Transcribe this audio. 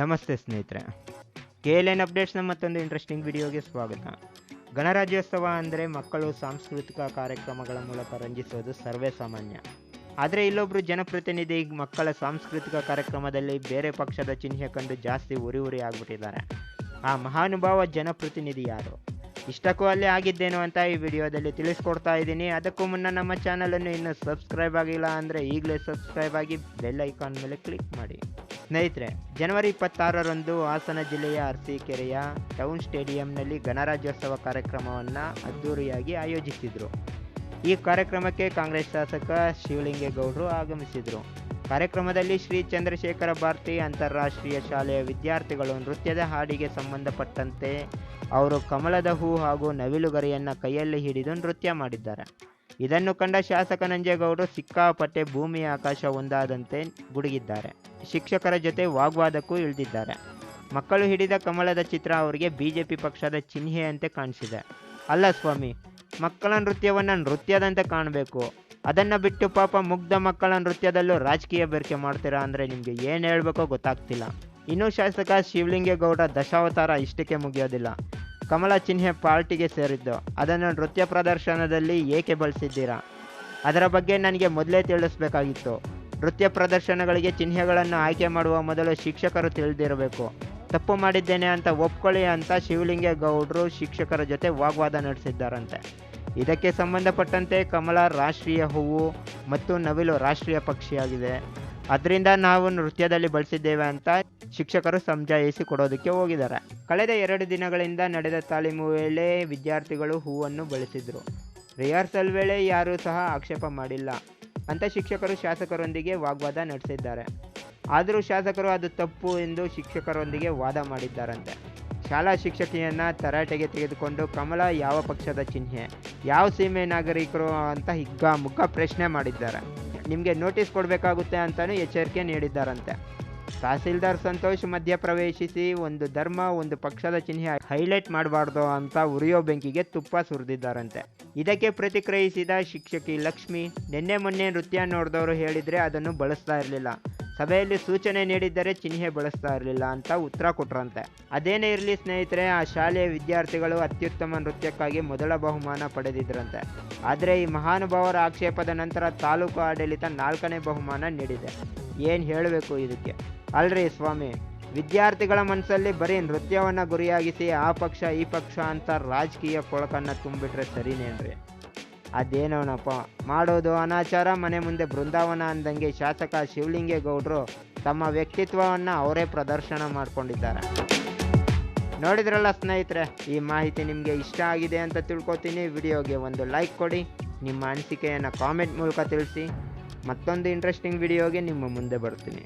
ನಮಸ್ತೆ ಸ್ನೇಹಿತರೆ. K L N ಅಪ್ಡೇಟ್ಸ್ನ ಮತ್ತೊಂದು ಇಂಟ್ರೆಸ್ಟಿಂಗ್ ವಿಡಿಯೋಗೆ ಸ್ವಾಗತ. ಗಣರಾಜ್ಯೋತ್ಸವ ಅಂದರೆ ಮಕ್ಕಳು ಸಾಂಸ್ಕೃತಿಕ ಕಾರ್ಯಕ್ರಮಗಳ ಮೂಲಕ ರಂಜಿಸೋದು ಸರ್ವೇ ಸಾಮಾನ್ಯ. ಆದರೆ ಇಲ್ಲೊಬ್ಬರು ಜನಪ್ರತಿನಿಧಿ ಮಕ್ಕಳ ಸಾಂಸ್ಕೃತಿಕ ಕಾರ್ಯಕ್ರಮದಲ್ಲಿ ಬೇರೆ ಪಕ್ಷದ ಚಿಹ್ನೆ ಕಂಡು ಜಾಸ್ತಿ ಉರಿ ಉರಿ ಆಗ್ಬಿಟ್ಟಿದ್ದಾರೆ. ಆ ಮಹಾನುಭಾವ ಜನಪ್ರತಿನಿಧಿ ಯಾರು? ಇಷ್ಟಕ್ಕೂ ಅಲ್ಲೇ ಆಗಿದ್ದೇನು ಅಂತ ಈ ವಿಡಿಯೋದಲ್ಲಿ ತಿಳಿಸ್ಕೊಡ್ತಾ ಇದ್ದೀನಿ. ಅದಕ್ಕೂ ಮುನ್ನ ನಮ್ಮ ಚಾನಲನ್ನು ಇನ್ನೂ ಸಬ್ಸ್ಕ್ರೈಬ್ ಆಗಿಲ್ಲ ಅಂದರೆ ಈಗಲೇ ಸಬ್ಸ್ಕ್ರೈಬ್ ಆಗಿ ಬೆಲ್ ಐಕಾನ್ ಮೇಲೆ ಕ್ಲಿಕ್ ಮಾಡಿ. ಸ್ನೇಹಿತರೆ, ಜನವರಿ ಇಪ್ಪತ್ತಾರರಂದು ಹಾಸನ ಜಿಲ್ಲೆಯ ಅರಸೀಕೆರೆಯ ಟೌನ್ ಸ್ಟೇಡಿಯಂನಲ್ಲಿ ಗಣರಾಜ್ಯೋತ್ಸವ ಕಾರ್ಯಕ್ರಮವನ್ನು ಅದ್ದೂರಿಯಾಗಿ ಆಯೋಜಿಸಿದರು. ಈ ಕಾರ್ಯಕ್ರಮಕ್ಕೆ ಕಾಂಗ್ರೆಸ್ ಶಾಸಕ ಶಿವಲಿಂಗೇಗೌಡರು ಆಗಮಿಸಿದರು. ಕಾರ್ಯಕ್ರಮದಲ್ಲಿ ಶ್ರೀ ಚಂದ್ರಶೇಖರ ಭಾರತಿ ಅಂತಾರಾಷ್ಟ್ರೀಯ ಶಾಲೆಯ ವಿದ್ಯಾರ್ಥಿಗಳು ನೃತ್ಯದ ಹಾಡಿಗೆ ಸಂಬಂಧಪಟ್ಟಂತೆ ಅವರು ಕಮಲದ ಹೂ ಹಾಗೂ ನವಿಲುಗರಿಯನ್ನು ಕೈಯಲ್ಲಿ ಹಿಡಿದು ನೃತ್ಯ ಮಾಡಿದ್ದಾರೆ. ಇದನ್ನು ಕಂಡ ಶಾಸಕ ನಂಜೇಗೌಡರು ಸಿಕ್ಕಾಪಟ್ಟೆ ಭೂಮಿ ಆಕಾಶ ಒಂದಾದಂತೆ ಗುಡುಗಿದ್ದಾರೆ. ಶಿಕ್ಷಕರ ಜೊತೆ ವಾಗ್ವಾದಕ್ಕೂ ಇಳಿದಿದ್ದಾರೆ. ಮಕ್ಕಳು ಹಿಡಿದ ಕಮಲದ ಚಿತ್ರ ಅವರಿಗೆ ಬಿಜೆಪಿ ಪಕ್ಷದ ಚಿಹ್ನೆಯಂತೆ ಕಾಣಿಸಿದೆ. ಅಲ್ಲ ಸ್ವಾಮಿ, ಮಕ್ಕಳ ನೃತ್ಯವನ್ನು ನೃತ್ಯದಂತೆ ಕಾಣಬೇಕು. ಅದನ್ನು ಬಿಟ್ಟು ಪಾಪ ಮುಗ್ಧ ಮಕ್ಕಳ ನೃತ್ಯದಲ್ಲೂ ರಾಜಕೀಯ ಬೇರಿಕೆ ಮಾಡ್ತೀರಾ ಅಂದರೆ ನಿಮಗೆ ಏನು ಹೇಳಬೇಕೋ ಗೊತ್ತಾಗ್ತಿಲ್ಲ. ಇನ್ನೂ ಶಾಸಕ ಶಿವಲಿಂಗೇಗೌಡ ದಶಾವತಾರ ಇಷ್ಟಕ್ಕೆ ಮುಗಿಯೋದಿಲ್ಲ. ಕಮಲ ಚಿಹ್ನೆ ಪಾರ್ಟಿಗೆ ಸೇರಿದ್ದು. ಅದನ್ನು ನೃತ್ಯ ಪ್ರದರ್ಶನದಲ್ಲಿ ಏಕೆ ಬಳಸಿದ್ದೀರಾ? ಅದರ ಬಗ್ಗೆ ನನಗೆ ಮೊದಲೇ ತಿಳಿಸ್ಬೇಕಾಗಿತ್ತು. ನೃತ್ಯ ಪ್ರದರ್ಶನಗಳಿಗೆ ಚಿಹ್ನೆಗಳನ್ನು ಆಯ್ಕೆ ಮಾಡುವ ಮೊದಲು ಶಿಕ್ಷಕರು ತಿಳಿದಿರಬೇಕು. ತಪ್ಪು ಮಾಡಿದ್ದೇನೆ ಅಂತ ಒಪ್ಕೊಳ್ಳಿ ಅಂತ ಶಿವಲಿಂಗೇಗೌಡರು ಶಿಕ್ಷಕರ ಜೊತೆ ವಾಗ್ವಾದ ನಡೆಸಿದ್ದಾರಂತೆ. ಇದಕ್ಕೆ ಸಂಬಂಧಪಟ್ಟಂತೆ ಕಮಲ ರಾಷ್ಟ್ರೀಯ ಹೂವು ಮತ್ತು ನವಿಲು ರಾಷ್ಟ್ರೀಯ ಪಕ್ಷಿಯಾಗಿದೆ. ಅದರಿಂದ ನಾವು ನೃತ್ಯದಲ್ಲಿ ಬಳಸಿದ್ದೇವೆ ಅಂತ ಶಿಕ್ಷಕರು ಸಮಜಾಯಿಸಿ ಕೊಡೋದಕ್ಕೆ ಹೋಗಿದ್ದಾರೆ. ಕಳೆದ ಎರಡು ದಿನಗಳಿಂದ ನಡೆದ ತಾಲೀಮು ವೇಳೆ ವಿದ್ಯಾರ್ಥಿಗಳು ಹೂವನ್ನು ಬಳಸಿದ್ರು. ರಿಹರ್ಸಲ್ ವೇಳೆ ಯಾರೂ ಸಹ ಆಕ್ಷೇಪ ಮಾಡಿಲ್ಲ ಅಂತ ಶಿಕ್ಷಕರು ಶಾಸಕರೊಂದಿಗೆ ವಾಗ್ವಾದ ನಡೆಸಿದ್ದಾರೆ. ಆದರೂ ಶಾಸಕರು ಅದು ತಪ್ಪು ಎಂದು ಶಿಕ್ಷಕರೊಂದಿಗೆ ವಾದ ಮಾಡಿದ್ದಾರಂತೆ. ಶಾಲಾ ಶಿಕ್ಷಕಿಯನ್ನ ತರಾಟೆಗೆ ತೆಗೆದುಕೊಂಡು ಕಮಲ ಯಾವ ಪಕ್ಷದ ಚಿಹ್ನೆ, ಯಾವ ಸೀಮೆ ನಾಗರಿಕರು ಅಂತ ಹಿಗ್ಗ ಮುಗ್ಗ ಪ್ರಶ್ನೆ ಮಾಡಿದ್ದಾರೆ. ನಿಮಗೆ ನೋಟಿಸ್ ಕೊಡಬೇಕಾಗುತ್ತೆ ಅಂತಲೂ ಎಚ್ಚರಿಕೆ ನೀಡಿದ್ದಾರಂತೆ. ತಹಸೀಲ್ದಾರ್ ಸಂತೋಷ್ ಮಧ್ಯ ಪ್ರವೇಶಿಸಿ ಒಂದು ಧರ್ಮ, ಒಂದು ಪಕ್ಷದ ಚಿಹ್ನೆ ಹೈಲೈಟ್ ಮಾಡಬಾರ್ದು ಅಂತ ಉರಿಯೋ ಬೆಂಕಿಗೆ ತುಪ್ಪ ಸುರಿದಿದ್ದಾರಂತೆ. ಇದಕ್ಕೆ ಪ್ರತಿಕ್ರಿಯಿಸಿದ ಶಿಕ್ಷಕಿ ಲಕ್ಷ್ಮಿ, ನಿನ್ನೆ ಮೊನ್ನೆ ನೃತ್ಯ ನೋಡಿದವರು ಹೇಳಿದರೆ ಅದನ್ನು ಬಳಸ್ತಾ ಇರಲಿಲ್ಲ. ಸಭೆಯಲ್ಲಿ ಸೂಚನೆ ನೀಡಿದ್ದರೆ ಚಿಹ್ನೆ ಬಳಸ್ತಾ ಇರಲಿಲ್ಲ ಅಂತ ಉತ್ತರ ಕೊಟ್ರಂತೆ. ಅದೇನೇ ಇರಲಿ ಸ್ನೇಹಿತರೆ, ಆ ಶಾಲೆಯ ವಿದ್ಯಾರ್ಥಿಗಳು ಅತ್ಯುತ್ತಮ ನೃತ್ಯಕ್ಕಾಗಿ ಮೊದಲ ಬಹುಮಾನ ಪಡೆದಿದ್ರಂತೆ. ಆದರೆ ಈ ಮಹಾನುಭಾವರ ಆಕ್ಷೇಪದ ನಂತರ ತಾಲೂಕು ಆಡಳಿತ ನಾಲ್ಕನೇ ಬಹುಮಾನ ನೀಡಿದೆ. ಏನು ಹೇಳಬೇಕು ಇದಕ್ಕೆ? ಅಲ್ರಿ ಸ್ವಾಮಿ, ವಿದ್ಯಾರ್ಥಿಗಳ ಮನಸ್ಸಲ್ಲಿ ಬರೀ ನೃತ್ಯವನ್ನು ಗುರಿಯಾಗಿಸಿ ಆ ಪಕ್ಷ ಈ ಪಕ್ಷ ಅಂತ ರಾಜಕೀಯ ಕೊಳಕನ್ನು ತುಂಬಿಟ್ರೆ ಸರಿನೇನ್ರಿ? ಅದೇನೋನಪ್ಪ? ಮಾಡೋದು ಅನಾಚಾರ, ಮನೆ ಮುಂದೆ ಬೃಂದಾವನ ಅಂದಂಗೆ ಶಾಸಕ ಶಿವಲಿಂಗೇಗೌಡರು ತಮ್ಮ ವ್ಯಕ್ತಿತ್ವವನ್ನು ಅವರೇ ಪ್ರದರ್ಶನ ಮಾಡಿಕೊಂಡಿದ್ದಾರೆ. ನೋಡಿದ್ರಲ್ಲ ಸ್ನೇಹಿತರೆ, ಈ ಮಾಹಿತಿ ನಿಮಗೆ ಇಷ್ಟ ಆಗಿದೆ ಅಂತ ತಿಳ್ಕೊತೀನಿ. ವಿಡಿಯೋಗೆ ಒಂದು ಲೈಕ್ ಕೊಡಿ, ನಿಮ್ಮ ಅನಿಸಿಕೆಯನ್ನು ಕಾಮೆಂಟ್ ಮೂಲಕ ತಿಳಿಸಿ. ಮತ್ತೊಂದು ಇಂಟ್ರೆಸ್ಟಿಂಗ್ ವಿಡಿಯೋಗೆ ನಿಮ್ಮ ಮುಂದೆ ಬರ್ತೀನಿ.